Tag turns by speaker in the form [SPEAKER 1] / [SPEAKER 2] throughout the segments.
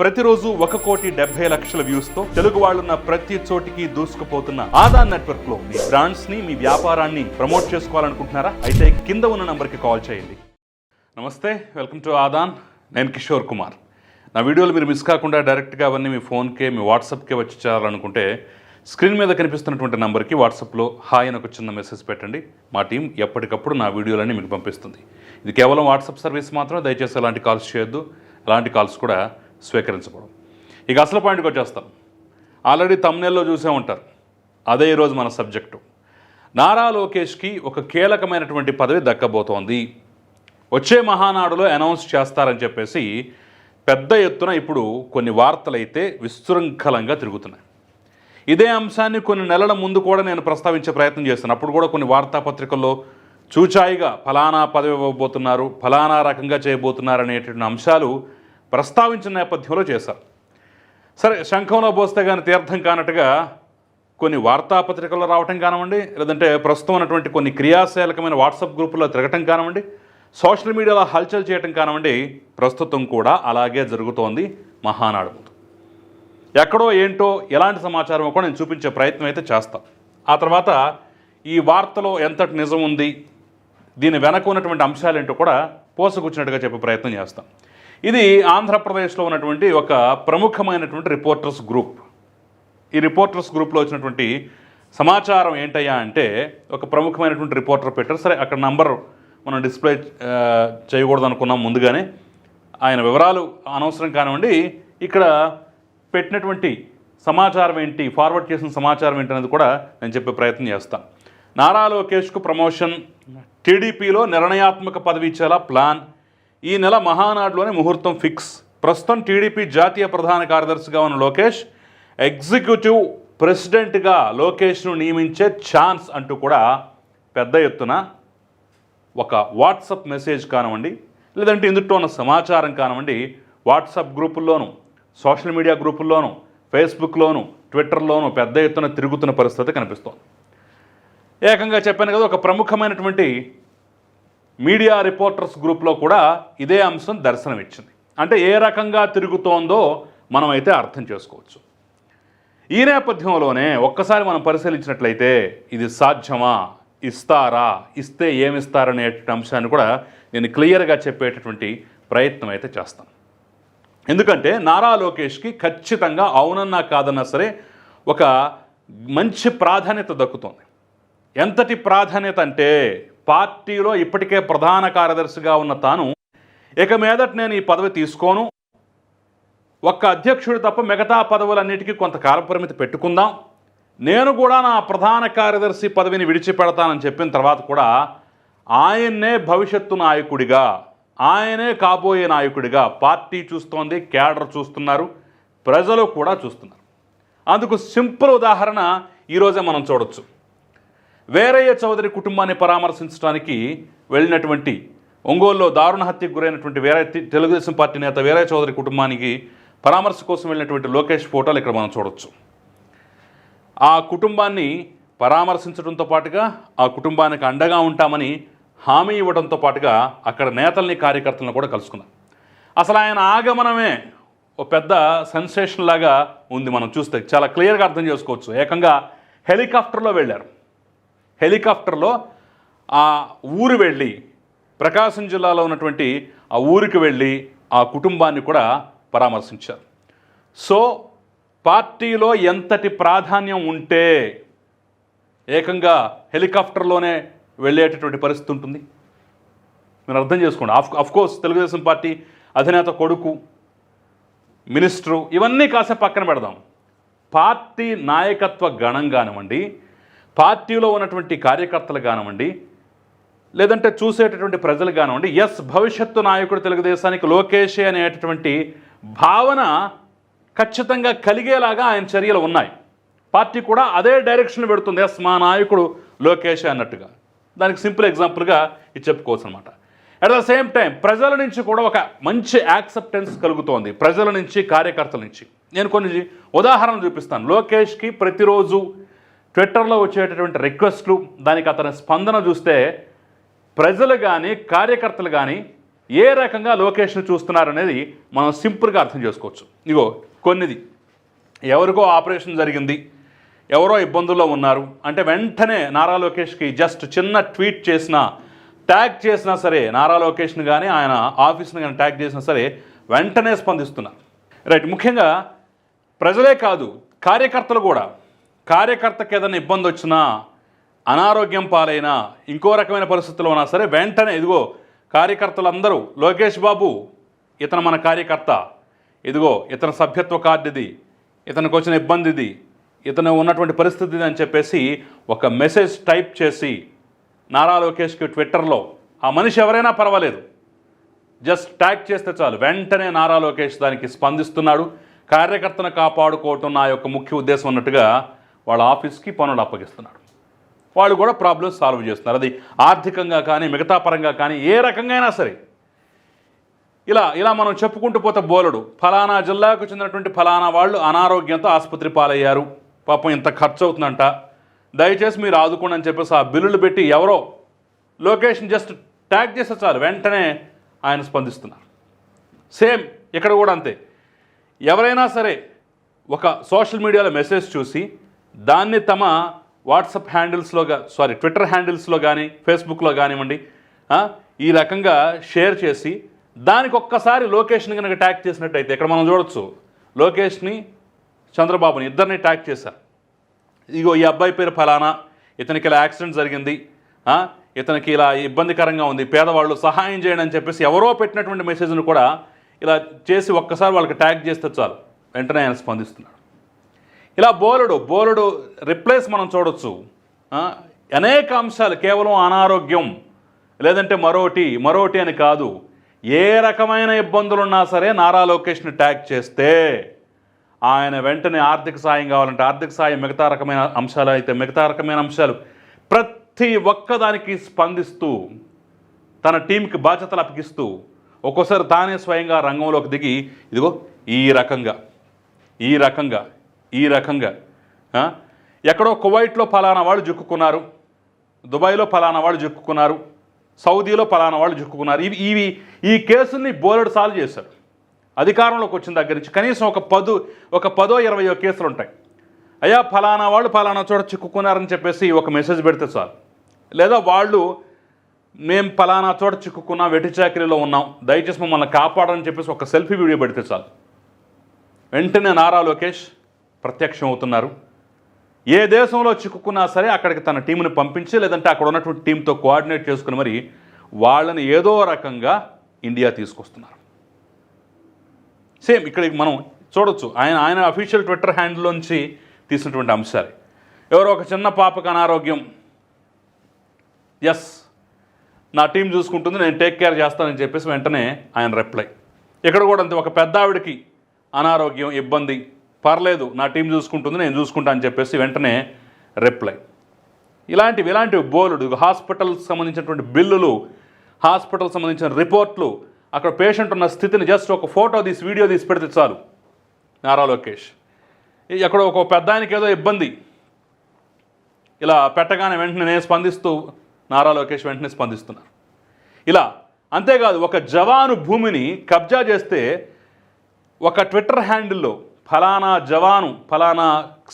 [SPEAKER 1] ప్రతిరోజు ఒక కోటి డెబ్బై లక్షల వ్యూస్తో తెలుగు వాళ్ళున్న ప్రతి చోటికి దూసుకుపోతున్న ఆదాన్ నెట్వర్క్లో మీ బ్రాండ్స్ని మీ వ్యాపారాన్ని ప్రమోట్ చేసుకోవాలనుకుంటున్నారా? అయితే కింద ఉన్న నంబర్కి కాల్ చేయండి. నమస్తే వెల్కమ్ టు ఆదాన్. నేను కిషోర్ కుమార్. నా వీడియోలు మీరు మిస్ కాకుండా డైరెక్ట్గా అవన్నీ మీ ఫోన్కే మీ వాట్సాప్కే వచ్చి చేయాలనుకుంటే స్క్రీన్ మీద కనిపిస్తున్నటువంటి నంబర్కి వాట్సాప్లో హాయ్ అని ఒక చిన్న మెసేజ్ పెట్టండి. మా టీం ఎప్పటికప్పుడు నా వీడియోలన్నీ మీకు పంపిస్తుంది. ఇది కేవలం వాట్సాప్ సర్వీస్ మాత్రమే దయచేసి అలాంటి కాల్స్ చేయొద్దు. అలాంటి కాల్స్ కూడా స్వీకరించకూడదు ఇక అసలు పాయింట్కి వచ్చేస్తాం. ఆల్రెడీ తమ్నెల్లో చూసే ఉంటారు. అదే ఈరోజు మన సబ్జెక్టు. నారా లోకేష్కి ఒక కీలకమైనటువంటి పదవి దక్కబోతోంది. వచ్చే మహానాడులో అనౌన్స్ చేస్తారని చెప్పేసి పెద్ద ఎత్తున ఇప్పుడు కొన్ని వార్తలైతే విశృంఖలంగా తిరుగుతున్నాయి. ఇదే అంశాన్ని కొన్ని నెలల ముందు కూడా నేను ప్రస్తావించే ప్రయత్నం చేస్తాను అప్పుడు కూడా కొన్ని వార్తాపత్రికల్లో చూచాయిగా ఫలానా పదవి ఇవ్వబోతున్నారు ఫలానా రకంగా చేయబోతున్నారు అనేటువంటి అంశాలు ప్రస్తావించిన నేపథ్యంలో చేశారు. సరే శంఖంలో పోస్తే కానీ తీర్థం కానట్టుగా కొన్ని వార్తాపత్రికల్లో రావటం కానివ్వండి లేదంటే ప్రస్తుతం ఉన్నటువంటి కొన్ని క్రియాశీలకమైన వాట్సాప్ గ్రూపుల్లో తిరగటం కానివ్వండి సోషల్ మీడియాలో హల్చల్ చేయటం కానివ్వండి ప్రస్తుతం కూడా అలాగే జరుగుతోంది మహానాడు ఎక్కడో ఏంటో ఎలాంటి సమాచారం కూడా నేను చూపించే ప్రయత్నం అయితే చేస్తాను ఆ తర్వాత ఈ వార్తలో ఎంతటి నిజం ఉంది దీని వెనక ఉన్నటువంటి అంశాలు ఏంటో కూడా పోసగుచ్చినట్టుగా చెప్పే ప్రయత్నం చేస్తాం. ఇది ఆంధ్రప్రదేశ్లో ఉన్నటువంటి ఒక ప్రముఖమైనటువంటి రిపోర్టర్స్ గ్రూప్. ఈ రిపోర్టర్స్ గ్రూప్లో వచ్చినటువంటి సమాచారం ఏంటయ్యా అంటే ఒక ప్రముఖమైనటువంటి రిపోర్టర్ పెట్టారు. సరే అక్కడ నంబర్ మనం డిస్ప్లే చేయకూడదు అనుకున్నాం ముందుగానే. ఆయన వివరాలు అనవసరం కానివ్వండి ఇక్కడ పెట్టినటువంటి సమాచారం ఏంటి ఫార్వర్డ్ చేసిన సమాచారం ఏంటి అనేది కూడా నేను చెప్పే ప్రయత్నం చేస్తాను నారా లోకేష్కు ప్రమోషన్ టీడీపీలో నిర్ణయాత్మక పదవి ఇచ్చేలా ప్లాన్ ఈ నెల మహానాడులోనే ముహూర్తం ఫిక్స్. ప్రస్తుతం టీడీపీ జాతీయ ప్రధాన కార్యదర్శిగా ఉన్న లోకేష్ ఎగ్జిక్యూటివ్ ప్రెసిడెంట్గా లోకేష్ను నియమించే ఛాన్స్ అంటూ కూడా పెద్ద ఎత్తున ఒక వాట్సప్ మెసేజ్ కానివ్వండి లేదంటే ఇందుట్లో ఉన్న సమాచారం కానివ్వండి వాట్సాప్ గ్రూపుల్లోనూ సోషల్ మీడియా గ్రూపుల్లోనూ ఫేస్బుక్లోనూ ట్విట్టర్లోనూ పెద్ద ఎత్తున తిరుగుతున్న పరిస్థితి కనిపిస్తోంది. ఏకంగా చెప్పాను కదా ఒక ప్రముఖమైనటువంటి మీడియా రిపోర్టర్స్ గ్రూప్లో కూడా ఇదే అంశం దర్శనమిచ్చింది. అంటే ఏ రకంగా తిరుగుతోందో మనమైతే అర్థం చేసుకోవచ్చు. ఈ నేపథ్యంలోనే ఒక్కసారి మనం పరిశీలించినట్లయితే ఇది సాధ్యమా? ఇస్తారా? ఇస్తే ఏమిస్తారనే అంశాన్ని కూడా నేను క్లియర్గా చెప్పేటటువంటి ప్రయత్నం అయితే చేస్తాను. ఎందుకంటే నారా లోకేష్కి ఖచ్చితంగా అవునన్నా కాదన్నా సరే ఒక మంచి ప్రాధాన్యత దక్కుతోంది. ఎంతటి ప్రాధాన్యత అంటే పార్టీలో ఇప్పటికే ప్రధాన కార్యదర్శిగా ఉన్న తాను ఇక మీదట నేను ఈ పదవి తీసుకోను. ఒక్క అధ్యక్షుడు తప్ప మిగతా పదవులన్నిటికీ కొంత కాలపరిమితి పెట్టుకుందాం. నేను కూడా నా ప్రధాన కార్యదర్శి పదవిని విడిచిపెడతానని చెప్పిన తర్వాత కూడా ఆయన్నే భవిష్యత్తు నాయకుడిగా ఆయనే కాబోయే నాయకుడిగా పార్టీ చూస్తోంది క్యాడర్ చూస్తున్నారు ప్రజలు కూడా చూస్తున్నారు. అందుకు సింపుల్ ఉదాహరణ ఈరోజే మనం చూడొచ్చు. వేరయ్య చౌదరి కుటుంబాన్ని పరామర్శించడానికి వెళ్ళినటువంటి ఒంగోలులో దారుణ హత్యకు గురైనటువంటి వేరే తెలుగుదేశం పార్టీ నేత వేరయ్య చౌదరి కుటుంబానికి పరామర్శ కోసం వెళ్ళినటువంటి లోకేష్ ఫోటోలు ఇక్కడ మనం చూడొచ్చు. ఆ కుటుంబాన్ని పరామర్శించడంతో పాటుగా ఆ కుటుంబానికి అండగా ఉంటామని హామీ ఇవ్వడంతో పాటుగా అక్కడ నేతల్ని కార్యకర్తలను కూడా కలుసుకున్నాం. అసలు ఆయన ఆగమనమే ఓ పెద్ద సెన్సేషన్ లాగా ఉంది మనం చూస్తే. చాలా క్లియర్గా అర్థం చేసుకోవచ్చు. ఏకంగా హెలికాప్టర్లో వెళ్ళారు. హెలికాప్టర్లో ఆ ఊరు వెళ్ళి ప్రకాశం జిల్లాలో ఉన్నటువంటి ఆ ఊరికి వెళ్ళి ఆ కుటుంబాన్ని కూడా పరామర్శించారు. సో పార్టీలో ఎంతటి ప్రాధాన్యం ఉంటే ఏకంగా హెలికాప్టర్లోనే వెళ్ళేటటువంటి పరిస్థితి ఉంటుంది? మీరు అర్థం చేసుకోండి. ఆఫ్ అఫ్కోర్స్ తెలుగుదేశం పార్టీ అధినేత కొడుకు మినిస్టరు ఇవన్నీ కాసేపు పక్కన పెడదాం. పార్టీ నాయకత్వ గణం కానివ్వండి పార్టీలో ఉన్నటువంటి కార్యకర్తలు కానివ్వండి లేదంటే చూసేటటువంటి ప్రజలు కానివ్వండి ఎస్ భవిష్యత్తు నాయకుడు తెలుగుదేశానికి లోకేషే అనేటటువంటి భావన ఖచ్చితంగా కలిగేలాగా ఆయన చర్యలు ఉన్నాయి. పార్టీ కూడా అదే డైరెక్షన్ పెడుతుంది ఎస్ మా నాయకుడు లోకేషే అన్నట్టుగా. దానికి సింపుల్ ఎగ్జాంపుల్గా ఇది చెప్పుకోవచ్చు అనమాట అట్ ద సేమ్ టైం ప్రజల నుంచి కూడా ఒక మంచి యాక్సెప్టెన్స్ కలుగుతోంది ప్రజల నుంచి కార్యకర్తల నుంచి. నేను కొన్ని ఉదాహరణలు చూపిస్తాను. లోకేష్కి ప్రతిరోజు ట్విట్టర్లో వచ్చేటటువంటి రిక్వెస్ట్లు దానికి అతని స్పందన చూస్తే ప్రజలు కానీ కార్యకర్తలు కానీ ఏ రకంగా లోకేష్ను చూస్తున్నారనేది మనం సింపుల్గా అర్థం చేసుకోవచ్చు. ఇగో కొన్నిది. ఎవరికో ఆపరేషన్ జరిగింది ఎవరో ఇబ్బందుల్లో ఉన్నారు అంటే వెంటనే నారా లోకేష్కి జస్ట్ చిన్న ట్వీట్ చేసినా ట్యాగ్ చేసినా సరే నారా లోకేష్ని కానీ ఆయన ఆఫీస్ని కానీ ట్యాగ్ చేసినా సరే వెంటనే స్పందిస్తున్నారు రైట్ ముఖ్యంగా ప్రజలే కాదు కార్యకర్తలు కూడా. కార్యకర్తకి ఏదైనా ఇబ్బంది వచ్చినా అనారోగ్యం పాలైనా ఇంకో రకమైన పరిస్థితుల్లో ఉన్నా సరే వెంటనే ఇదిగో కార్యకర్తలందరూ లోకేష్ బాబు ఇతను మన కార్యకర్త ఇదిగో ఇతని సభ్యత్వ కార్డు ఇది ఇతనికి వచ్చిన ఇబ్బంది ఇది ఇతను ఉన్నటువంటి పరిస్థితి ఇది అని చెప్పేసి ఒక మెసేజ్ టైప్ చేసి నారా లోకేష్కి ట్విట్టర్లో ఆ మనిషి ఎవరైనా పర్వాలేదు. జస్ట్ ట్యాగ్ చేస్తే చాలు. వెంటనే నారా లోకేష్ దానికి స్పందిస్తున్నాడు. కార్యకర్తను కాపాడుకోవటం నా యొక్క ముఖ్య ఉద్దేశం అన్నట్టుగా వాళ్ళ ఆఫీస్కి పనులు అప్పగిస్తున్నాడు. వాళ్ళు కూడా ప్రాబ్లమ్స్ సాల్వ్ చేస్తున్నారు. అది ఆర్థికంగా కానీ మిగతా పరంగా కానీ ఏ రకంగా అయినా సరే. ఇలా ఇలా మనం చెప్పుకుంటూ పోతే బోలడు. ఫలానా జిల్లాకు చెందినటువంటి ఫలానా వాళ్ళు అనారోగ్యంతో ఆసుపత్రి పాలయ్యారు. పాపం ఇంత ఖర్చు అవుతుందంట దయచేసి మీరు ఆదుకోండి అని చెప్పేసి ఆ బిల్లులు పెట్టి ఎవరో లొకేషన్ జస్ట్ ట్యాగ్ చేస్తే చాలు. వెంటనే ఆయన స్పందిస్తున్నారు. సేమ్ ఇక్కడ కూడా అంతే. ఎవరైనా సరే ఒక సోషల్ మీడియాలో మెసేజ్ చూసి దాన్ని తమ వాట్సాప్ హ్యాండిల్స్లోగా సారీ ట్విట్టర్ హ్యాండిల్స్లో కానీ ఫేస్బుక్లో కానివ్వండి ఈ రకంగా షేర్ చేసి దానికి ఒక్కసారి లొకేషన్ కనుక ట్యాగ్ చేసినట్టయితే ఇక్కడ మనం చూడొచ్చు లోకేష్ని చంద్రబాబుని ఇద్దరిని ట్యాగ్ చేశారు ఇగో ఈ అబ్బాయి పేరు ఫలానా ఇతనికి ఇలా యాక్సిడెంట్ జరిగింది ఇతనికి ఇలా ఇబ్బందికరంగా ఉంది పేదవాళ్ళు సహాయం చేయండి అని చెప్పేసి ఎవరో పెట్టినటువంటి మెసేజ్ను కూడా ఇలా చేసి ఒక్కసారి వాళ్ళకి ట్యాగ్ చేస్తే చాలు. వెంటనే ఆయన స్పందిస్తున్నాడు. ఇలా బోలెడు బోలెడు రిప్లేస్ మనం చూడొచ్చు. అనేక అంశాలు కేవలం అనారోగ్యం లేదంటే మరోటి మరోటి అని కాదు. ఏ రకమైన ఇబ్బందులు ఉన్నా సరే నారా లోకేష్ని ట్యాగ్ చేస్తే ఆయన వెంటనే ఆర్థిక సాయం కావాలంటే ఆర్థిక సాయం మిగతా రకమైన అంశాలు అయితే మిగతా రకమైన అంశాలు ప్రతి ఒక్కదానికి స్పందిస్తూ తన టీంకి బాధ్యతలు అప్పగిస్తూ ఒక్కోసారి తానే స్వయంగా రంగంలోకి దిగి ఇదిగో ఈ రకంగా ఈ రకంగా ఈ రకంగా. ఎక్కడో కువైట్లో ఫలానా వాళ్ళు జుక్కున్నారు దుబాయ్లో ఫలానా వాళ్ళు జుక్కున్నారు సౌదీలో ఫలానా వాళ్ళు జుక్కున్నారు ఇవి ఇవి ఈ కేసుల్ని బోలెడు సాల్వ్ చేశారు. అధికారంలోకి వచ్చిన దగ్గర నుంచి కనీసం ఒక పదు ఒక పదో ఇరవయో కేసులు ఉంటాయి అయ్యా ఫలానా వాళ్ళు ఫలానా చోట చిక్కుకున్నారని చెప్పేసి ఒక మెసేజ్ పెడితే చాలు. లేదా వాళ్ళు మేము ఫలానా చోట చిక్కుకున్నాం వెటి చాకరీలో ఉన్నాం దయచేసి మమ్మల్ని కాపాడని చెప్పేసి ఒక సెల్ఫీ వీడియో పెడితే చాలు. వెంటనే నారా లోకేష్ ప్రత్యక్షం అవుతున్నారు. ఏ దేశంలో చిక్కుకున్నా సరే అక్కడికి తన టీంని పంపించి లేదంటే అక్కడ ఉన్నటువంటి టీంతో కోఆర్డినేట్ చేసుకుని మరి వాళ్ళని ఏదో రకంగా ఇండియా తీసుకొస్తున్నారు. సేమ్ ఇక్కడ మనం చూడొచ్చు. ఆయన ఆయన అఫీషియల్ ట్విట్టర్ హ్యాండిల్లోంచి తీసినటువంటి అంశాలు. ఎవరో ఒక చిన్న పాపకు అనారోగ్యం. ఎస్ నా టీం చూసుకుంటుంది నేను టేక్ కేర్ చేస్తానని చెప్పేసి వెంటనే ఆయన రిప్లై ఇక్కడ కూడా అంతే ఒక పెద్ద ఆవిడకి అనారోగ్యం ఇబ్బంది పర్లేదు నా టీం చూసుకుంటుంది నేను చూసుకుంటా అని చెప్పేసి వెంటనే రిప్లై ఇలాంటివి ఇలాంటివి బోలుడు. హాస్పిటల్కి సంబంధించినటువంటి బిల్లులు హాస్పిటల్ సంబంధించిన రిపోర్ట్లు అక్కడ పేషెంట్ ఉన్న స్థితిని జస్ట్ ఒక ఫోటో తీసి వీడియో తీసి పెడితే చాలు. నారా లోకేష్. అక్కడ ఒక పెద్ద ఆయనకి ఏదో ఇబ్బంది. ఇలా పెట్టగానే వెంటనే నేను స్పందిస్తూ నారా లోకేష్ వెంటనే స్పందిస్తున్నారు ఇలా అంతేకాదు ఒక జవాను భూమిని కబ్జా చేస్తే ఒక ట్విట్టర్ హ్యాండిల్లో ఫలానా జవాను ఫలానా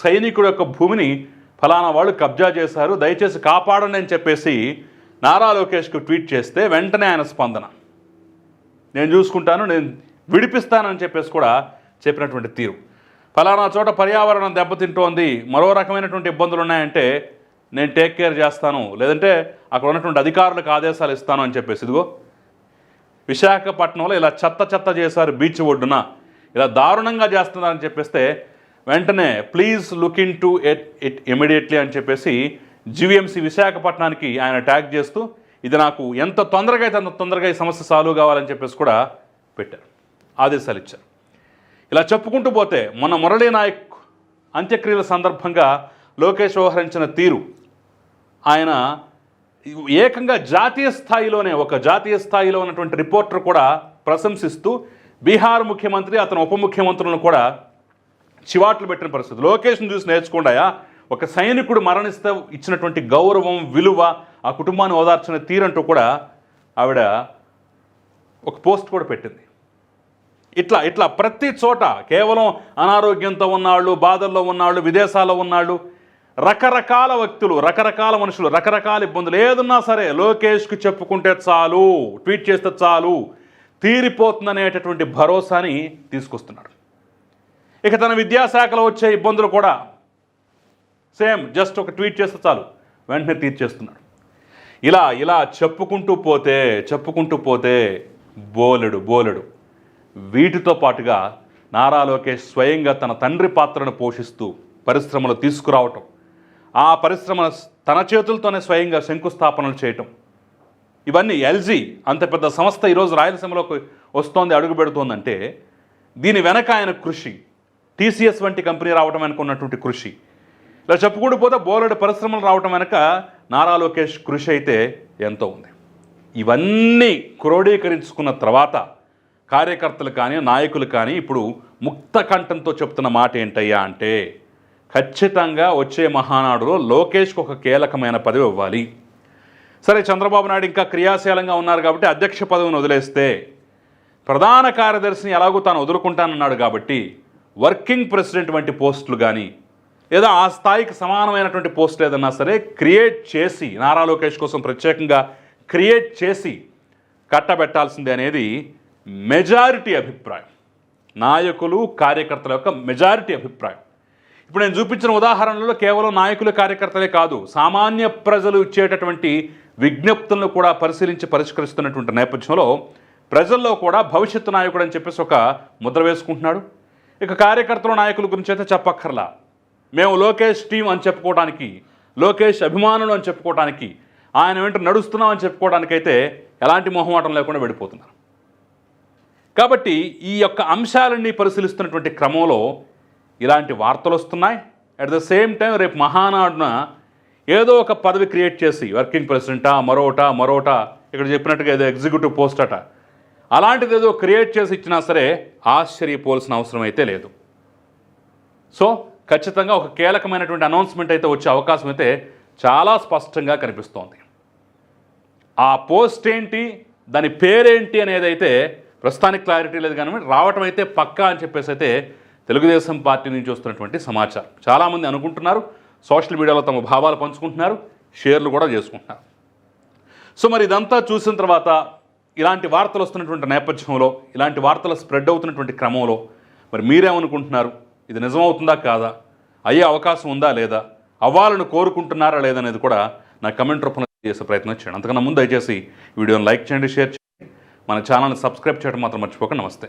[SPEAKER 1] సైనికుడు యొక్క భూమిని ఫలానా వాళ్ళు కబ్జా చేశారు దయచేసి కాపాడండి అని చెప్పేసి నారా లోకేష్కు ట్వీట్ చేస్తే వెంటనే ఆయన స్పందన. నేను చూసుకుంటాను నేను విడిపిస్తానని చెప్పేసి కూడా చెప్పినటువంటి తీరు. ఫలానా చోట పర్యావరణం దెబ్బతింటోంది మరో రకమైనటువంటి ఇబ్బందులు ఉన్నాయంటే నేను టేక్ కేర్ చేస్తాను లేదంటే అక్కడ ఉన్నటువంటి అధికారులకు ఆదేశాలు ఇస్తాను అని చెప్పేసి ఇదిగో విశాఖపట్నంలో ఇలా చెత్త చెత్త చేశారు బీచ్ ఒడ్డున. ఇలా దారుణంగా చేస్తున్నారని చెప్పేస్తే వెంటనే please look in to at it immediately అని చెప్పేసి జీవీఎంసీ విశాఖపట్నానికి ఆయన ట్యాగ్ చేస్తూ ఇది నాకు ఎంత తొందరగా అయితే అంత తొందరగా ఈ సమస్య సాల్వ్ కావాలని చెప్పేసి కూడా పెట్టారు ఆదేశాలు ఇచ్చారు. ఇలా చెప్పుకుంటూ పోతే మొన్న మురళీ నాయక్ అంత్యక్రియల సందర్భంగా లోకేష్ వ్యవహరించిన తీరు ఆయన ఏకంగా జాతీయ స్థాయిలోనే ఒక జాతీయ స్థాయిలో ఉన్నటువంటి రిపోర్టర్ కూడా ప్రశంసిస్తూ బీహార్ ముఖ్యమంత్రి అతను ఉప ముఖ్యమంత్రులను కూడా చివాట్లు పెట్టిన పరిస్థితి. లోకేష్ను చూసి నేర్చుకుండాయా ఒక సైనికుడు మరణిస్తే ఇచ్చినటువంటి గౌరవం విలువ ఆ కుటుంబాన్ని ఓదార్చిన తీరంటూ కూడా ఆవిడ ఒక పోస్ట్ కూడా పెట్టింది. ఇట్లా ఇట్లా ప్రతి చోట కేవలం అనారోగ్యంతో ఉన్నాళ్ళు బాధల్లో ఉన్నాళ్ళు విదేశాల్లో ఉన్నాళ్ళు రకరకాల వ్యక్తులు రకరకాల మనుషులు రకరకాల ఇబ్బందులు ఏదున్నా సరే లోకేష్కి చెప్పుకుంటే చాలు ట్వీట్ చేస్తే చాలు తీరిపోతుందనేటటువంటి భరోసాని తీసుకొస్తున్నాడు. ఇక తన విద్యాశాఖలో వచ్చే ఇబ్బందులు కూడా సేమ్ జస్ట్ ఒక ట్వీట్ చేస్తే చాలు వెంటనే తీర్చేస్తున్నాడు. ఇలా ఇలా చెప్పుకుంటూ పోతే చెప్పుకుంటూ పోతే బోలెడు బోలెడు. వీటితో పాటుగా నారా లోకేష్ స్వయంగా తన తండ్రి పాత్రను పోషిస్తూ పరిశ్రమలు తీసుకురావటం ఆ పరిశ్రమల తన చేతులతోనే స్వయంగా శంకుస్థాపనలు చేయటం ఇవన్నీ ఎల్జీ అంత పెద్ద సంస్థ ఈరోజు రాయలసీమలోకి వస్తోంది అడుగు పెడుతోందంటే దీని వెనక ఆయన కృషి. టీసీఎస్ వంటి కంపెనీ రావడం వెనక ఉన్నటువంటి కృషి. ఇలా చెప్పుకుంటూ పోతే బోలెడు పరిశ్రమలు రావటం వెనక నారా లోకేష్ కృషి అయితే ఎంతో ఉంది. ఇవన్నీ క్రోడీకరించుకున్న తర్వాత కార్యకర్తలు కానీ నాయకులు కానీ ఇప్పుడు ముక్త కంఠంతో చెప్తున్న మాట ఏంటయ్యా అంటే ఖచ్చితంగా వచ్చే మహానాడులో లోకేష్కి ఒక కీలకమైన పదవి ఇవ్వాలి. సరే చంద్రబాబు నాయుడు ఇంకా క్రియాశీలంగా ఉన్నారు కాబట్టి అధ్యక్ష పదవిని వదిలేస్తే ప్రధాన కార్యదర్శిని ఎలాగో తాను వదులుకుంటానన్నాడు కాబట్టి వర్కింగ్ ప్రెసిడెంట్ వంటి పోస్టులు కానీ లేదా ఆ స్థాయికి సమానమైనటువంటి పోస్ట్ ఏదన్నా సరే క్రియేట్ చేసి నారా లోకేష్ కోసం ప్రత్యేకంగా క్రియేట్ చేసి కట్టబెట్టాల్సిందే అనేది మెజారిటీ అభిప్రాయం. నాయకులు కార్యకర్తల యొక్క మెజారిటీ అభిప్రాయం. ఇప్పుడు నేను చూపించిన ఉదాహరణలో కేవలం నాయకులు కార్యకర్తలే కాదు సామాన్య ప్రజలు ఇచ్చేటటువంటి విజ్ఞప్తులను కూడా పరిశీలించి పరిష్కరిస్తున్నటువంటి నేపథ్యంలో ప్రజల్లో కూడా భవిష్యత్తు నాయకుడు అని చెప్పేసి ఒక ముద్ర వేసుకుంటున్నాడు. ఇక కార్యకర్తల నాయకుల గురించి అయితే చెప్పక్కర్లా. మేము లోకేష్ టీం అని చెప్పుకోవడానికి లోకేష్ అభిమానులు అని చెప్పుకోవడానికి ఆయన వెంట నడుస్తున్నాం అని చెప్పుకోవడానికైతే ఎలాంటి మొహమాటం లేకుండా వెళ్ళిపోతున్నారు. కాబట్టి ఈ యొక్క అంశాలన్నీ పరిశీలిస్తున్నటువంటి క్రమంలో ఇలాంటి వార్తలు వస్తున్నాయి. అట్ ద సేమ్ టైం రేపు మహానాడున ఏదో ఒక పదవి క్రియేట్ చేసి వర్కింగ్ ప్రెసిడెంటా మరోటా మరోటా ఇక్కడ చెప్పినట్టుగా ఏదో ఎగ్జిక్యూటివ్ పోస్ట్ అట. అలాంటిది ఏదో క్రియేట్ చేసి ఇచ్చినా సరే ఆశ్చర్యపోవాల్సిన అవసరం అయితే లేదు. సో ఖచ్చితంగా ఒక కీలకమైనటువంటి అనౌన్స్మెంట్ అయితే వచ్చే అవకాశం అయితే చాలా స్పష్టంగా కనిపిస్తోంది. ఆ పోస్ట్ ఏంటి దాని పేరేంటి అనేది అయితే ప్రస్తుతానికి క్లారిటీ లేదు కానీ రావటం అయితే పక్కా అని చెప్పేసి అయితే తెలుగుదేశం పార్టీ నుంచి వస్తున్నటువంటి సమాచారం. చాలామంది అనుకుంటున్నారు సోషల్ మీడియాలో తమ భావాలు పంచుకుంటున్నారు షేర్లు కూడా చేసుకుంటున్నారు. సో మరి ఇదంతా చూసిన తర్వాత ఇలాంటి వార్తలు వస్తున్నటువంటి నేపథ్యంలో ఇలాంటి వార్తలు స్ప్రెడ్ అవుతున్నటువంటి క్రమంలో మరి మీరేమనుకుంటున్నారు? ఇది నిజమవుతుందా కాదా? అయ్యే అవకాశం ఉందా లేదా? అవ్వాలని కోరుకుంటున్నారా లేదనేది కూడా నా కమెంట్ రూపంలో చేసే ప్రయత్నం చేయండి. అంతకన్నా ముందు దయచేసి వీడియోని లైక్ చేయండి షేర్ చేయండి. మన ఛానల్ని సబ్స్క్రైబ్ చేయడం మాత్రం మర్చిపోక నమస్తే.